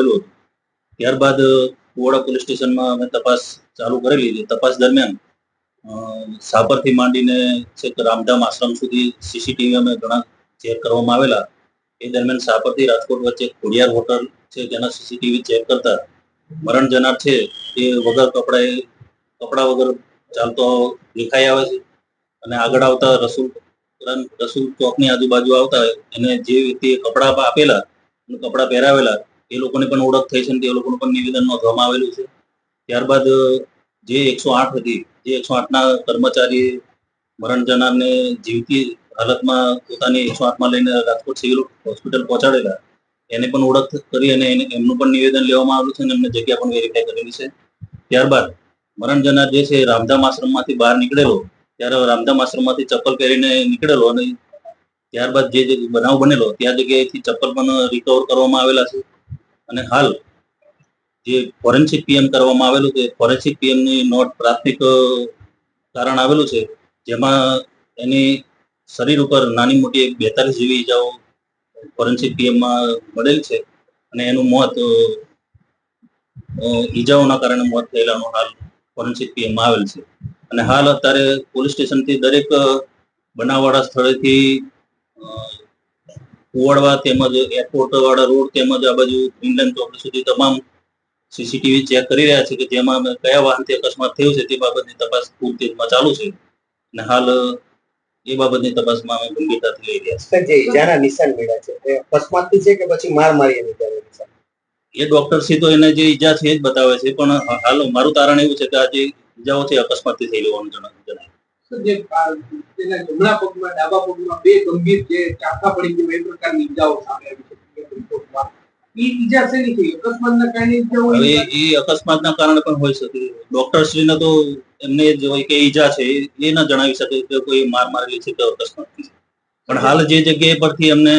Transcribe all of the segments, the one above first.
આવેલું હતું. ત્યારબાદ કુવાડા પોલીસ સ્ટેશનમાં અમે તપાસ ચાલુ કરેલી હતી તપાસ દરમિયાન સાપરથી માંડીને છેક રામધામ આશ્રમ સુધી સીસીટીવી અમે ઘણા ચેક કરવામાં આવેલા. એ દરમિયાન સાપરથી રાજકોટ વચ્ચે ખોડિયાર હોટલ છે તેના સીસીટીવી ચેક કરતા મરણ જનાર છે તે વગર કપડાએ, કપડા વગર ચાલતો દેખાઈ આવે છે. અને આગળ આવતા રસુલ રસુલ ચોકની આજુબાજુ આવતા એને જે વ્યક્તિએ કપડા આપેલા, કપડા પહેરાવેલા એ લોકોની પણ ઓળખ થઈ છે અને તે લોકોનું પણ નિવેદન નોંધવામાં આવેલું છે. ત્યારબાદ જે એકસો આઠ હતી જે એકસો આઠના કર્મચારી મરણ જનારને જીવતી હાલતમાં પોતાની એકસો આઠમાં લઈને રાજકોટ સિવિલ હોસ્પિટલ પહોંચાડેલા. એને પણ ઓળખ કરી અને એમનું પણ નિવેદન લેવામાં આવ્યું છે અને એમને જગ્યા પણ વેરીફાઈ કરેલી છે. ત્યારબાદ, મરણ જનાર જે છે રામધામ આશ્રમમાંથી બહાર નીકળેલો. ત્યારે રામધામ આશ્રમમાંથી ચપ્પલ પહેરીને નીકળેલો અને ત્યારબાદ જે બનાવ બનેલો, ત્યાં જગ્યાએથી ચપ્પલ પણ રિકવર કરવામાં આવેલા છે. અને હાલ જે ફોરેન્સિક પીએમ કરવામાં આવેલું છે, ફોરેન્સિક પીએમની નોટ પ્રાથમિક કારણ આવેલું છે, જેમાં એની શરીર ઉપર નાની મોટી એક બેતાલીસ જેવી ઈજાઓ ફોરેન્સિક પીએમમાં મળેલ છે અને એનું મોત ઈજાઓના કારણે મોત થયેલાનું હાલ ફોરેન્સિક પીએમમાં આવેલ છે. અને હાલ અત્યારે પોલીસ સ્ટેશનથી દરેક બનાવવાળા સ્થળેથી કુવાડવા તેમજ એરપોર્ટ વાળા રોડ તેમજ આ બાજુ ગ્રીનલેન્ડ ચોકડી સુધી તમામ સીસીટીવી ચેક કરી રહ્યા છે કે જેમાં અમે કયા વાહનથી અકસ્માત થયું છે તે બાબતની તપાસ ખૂબ તેજમાં ચાલુ છે. અને હાલ એ બાબતની તપાસમાં અમે ગંભીરતાથી લઈ રહ્યા સર જે ઈજાના નિશાન મળ્યા છે તે અકસ્માતથી છે કે પછી માર મારી એ ડોક્ટર સી તો એને જે ઈજા છે એ જ બતાવે છે પણ હાલ મારું તારણ એવું છે કે આ જે ઈજાઓ છે અકસ્માતથી હોવાનું જણાય જણાય જે તેના જમણા પગમાં ડાબા પગમાં બે ગંભીર જે ચાકા પડી ગયું એ પ્રકારની ઈજાઓ સામે આવી છે. રિપોર્ટમાં. ઈ ઈજા શેની થઈ? અકસ્માતના કારણે ઈજા હોય? એ અકસ્માતના કારણે પણ હોઈ શકે. ડોક્ટર શ્રીને તો એમને જે હોય કે ઈજા છે એ ના જણાવી શકે કે કોઈ માર મારેલી છે કે પણ હાલ જે જગ્યાએ પરથી અમને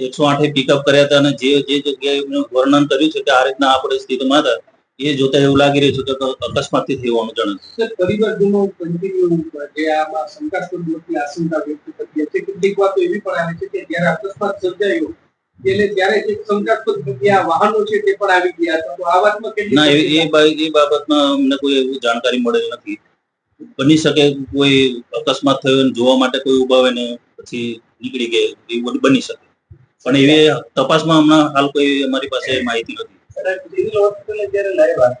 એકસો આઠે પિકઅપ કર્યા હતા અને જે જે જગ્યાએ વર્ણન કર્યું છે કે આ રીતના આપણે સ્થિતિમાં હતા એ જોતા એવું લાગી રહ્યું છે કે અકસ્માતથી થયું હોવાનું જણાય. પરિવારજનો કન્ટિન્યુ જે આમાં શંકાસ્પદ લોકોની આશંકા વ્યક્ત કરી છે. કેટલીક વાતો એવી પણ આવે છે કે જ્યારે અકસ્માત સર્જાયો એટલે ત્યારે જે શંકાસ્પદ જગ્યા વાહનો છે તે પણ આવી ગયા હતા. તો આ વાતમાં ના એ એ બાબતમાં અમને કોઈ એવું જાણકારી મળેલ નથી. બની શકે કોઈ અકસ્માત થયો ને જોવા માટે કોઈ ઊભા હોય ને પછી નીકળી ગયા એવું બની શકે. પણ એવી તપાસમાં હમણાં હાલ કોઈ અમારી પાસે માહિતી નથી. સિવિલ હોસ્પિટલે જ્યારે લાવ્યા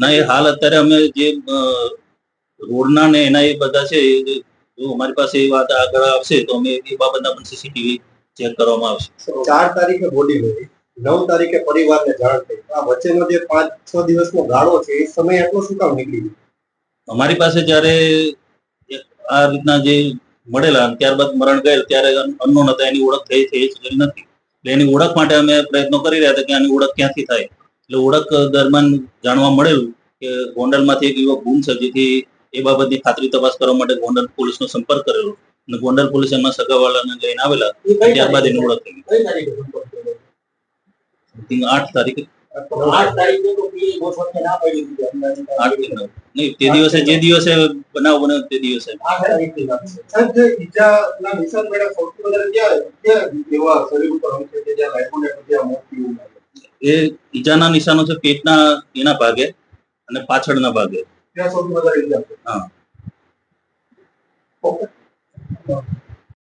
ના એ હાલ અત્યારે અમે જે રોડના ને એના એ બધા છે જો અમારી પાસે એ વાત આગળ આવશે તો અમે એ બાબતના પણ સીસીટીવી ચેક કરવામાં આવશે. ચાર તારીખે બોડી હોય નવ તારીખે પરિવારને જાણ થઈ. આ વચ્ચેનો જે પાંચ છ દિવસનો ગાળો છે એ સમય આટલો શું કામ નીકળી ગયો? અમારી પાસે જ્યારે આ રીતના જે મળેલા અને ત્યારબાદ મરણ ગયેલ ત્યારે અનનોન હતા એની ઓળખ થઈ થઈ શકેલી નથી એટલે એની ઓળખ માટે અમે પ્રયત્નો કરી રહ્યા હતા કે આની ઓળખ ક્યાંથી થાય. એટલે ઓળખ દરમિયાન જાણવા મળેલું કે ગોંડલમાંથી એક યુવક ગુમ છે જેથી એ બાબતની ખાતરી તપાસ કરવા માટે ગોંડલ પોલીસનો સંપર્ક કરેલો. અને ગોંડલ પોલીસ એમના સગાવાળાને લઈને આવેલા. ત્યારબાદ એની ઓળખ થઈ. આઠ તારીખે. તો પીએ ગોઠવણને ના પડી દીધી અંદાજે. આઠ કે નવ નહીં તે દિવસે જે દિવસે બનાવ બન્યો તે દિવસે. એ ઈજાના નિશાનો છે પેટના એના ભાગે અને પાછળના ભાગે. ત્યાં સૌથી વધારે ઈજા. હા. ઓકે.